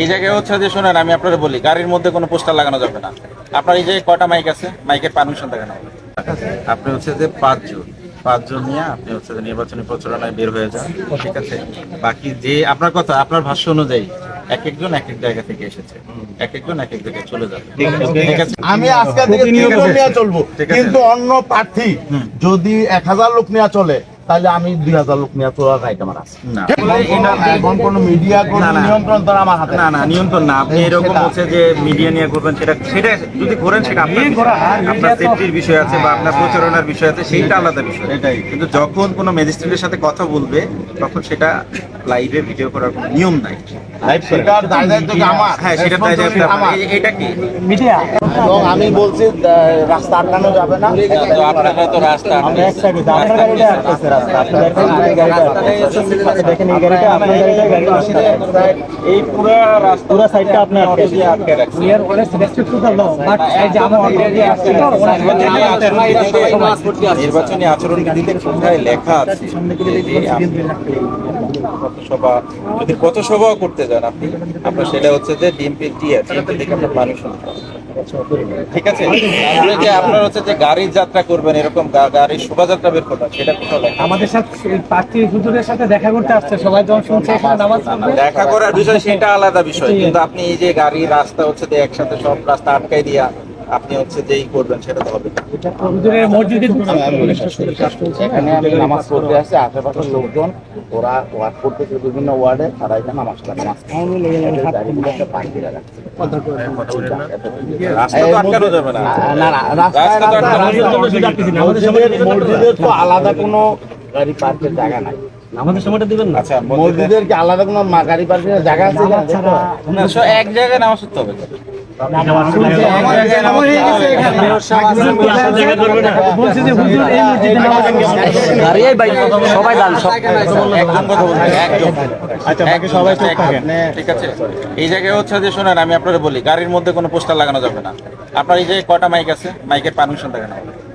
এই জায়গায় হচ্ছে যে শোনেন আমি আপনারা বলি গাড়ির মধ্যে কোনো পোস্টার লাগানো যাবে না। আপনার এই যে কয়টা মাইক আছে মাইকের পারমিশন দেখানো আপনি হচ্ছে যে পাঁচজন পাঁচজন নিয়ে আপনি হচ্ছে যে নির্বাচনী প্রচারণায় বের হয়ে যান ঠিক আছে? বাকি যে আপনার কথা আপনার ভাষ্য অনুযায়ী এক একজন এক এক জায়গা থেকে এসেছে। এক একজন এক এক জায়গায় চলে যাবে। ঠিক আছে আমি আজকে থেকে নিয়ে চলবো। কিন্তু অন্য প্রার্থী যদি এক হাজার লোক নিয়ে চলে তাহলে আমি দুই হাজার লোক নিয়ে চলার রাইট আমার আছে। এখন- এখন কোনো মিডিয়া কোনো না, না। নিয়ন্ত্রণ তো আমার হাতে না না নিয়ন্ত্রণ না। আপনি এরকম হচ্ছে যে মিডিয়া নিয়ে করবেন সেটা সেটা যদি করেন সেটা আপনার সেফটির বিষয়। আছে বা আপনার প্রচারণার বিষয় আছে সেইটা আলাদা বিষয়। এটাই। কিন্তু যখন কোনো ম্যাজিস্ট্রেটের সাথে কথা বলবে তখন সেটা লাইভে ভিডিও করার কোনো নিয়ম নাই। হ্যাঁ আমি বলছি রাস্তা আটকানো যাবে না। আপনারা তো রাস্তা নির্বাচনী আচরণ বিধিতে কোথায় লেখা আছে? যদি পথসভা করতে যান আপনি, আপনার সেটা হচ্ছে যে ডিএমপি টিআর ডিএমপি থেকে আপনার পারমিশন ঠিক আছে? যে আপনার হচ্ছে যে গাড়ির যাত্রা করবেন এরকম গাড়ির শোভাযাত্রা বের করবেন সেটা কোথাও লেখা আমাদের সাথে প্রার্থী হুজুরের সাথে দেখা করতে আসছে সবাই যখন শুনছে এখানে নামাজ দেখা করার বিষয় সেটা আলাদা বিষয়। কিন্তু আপনি এই যে গাড়ি রাস্তা হচ্ছে যে একসাথে সব রাস্তা আটকাই দিয়া আপনি হচ্ছে যেই করবেন সেটা তো হবে হুজুরের মসজিদে এখানে আমি নামাজ পড়তে আসছি আশেপাশের লোকজন ওরা ওয়ার্ড করতেছে বিভিন্ন ওয়ার্ডে তারা এখানে নামাজটা নামাজ রাখছে মসজিদের তো আলাদা কোনো গাড়ি পার্কের জায়গা নাই। আমাদের সময়টা দিবেন না। আচ্ছা মসজিদের কি আলাদা কোনো গাড়ি পার্কের জায়গা আছে? না, এক জায়গায় নামাজ পড়তে হবে। বলছে যে হুজুর এই মসজিদে নামাজ পড়বে। সবাই দান একজন কথা বলবেন একজন আচ্ছা বাকি সবাই ঠিক আছে। এই জায়গায় হচ্ছে যে শোনেন আমি আপনারা বলি গাড়ির মধ্যে কোনো পোস্টার লাগানো যাবে না। আপনার এই যে কটা মাইক আছে? মাইকের পারমিশন দেখানো হবে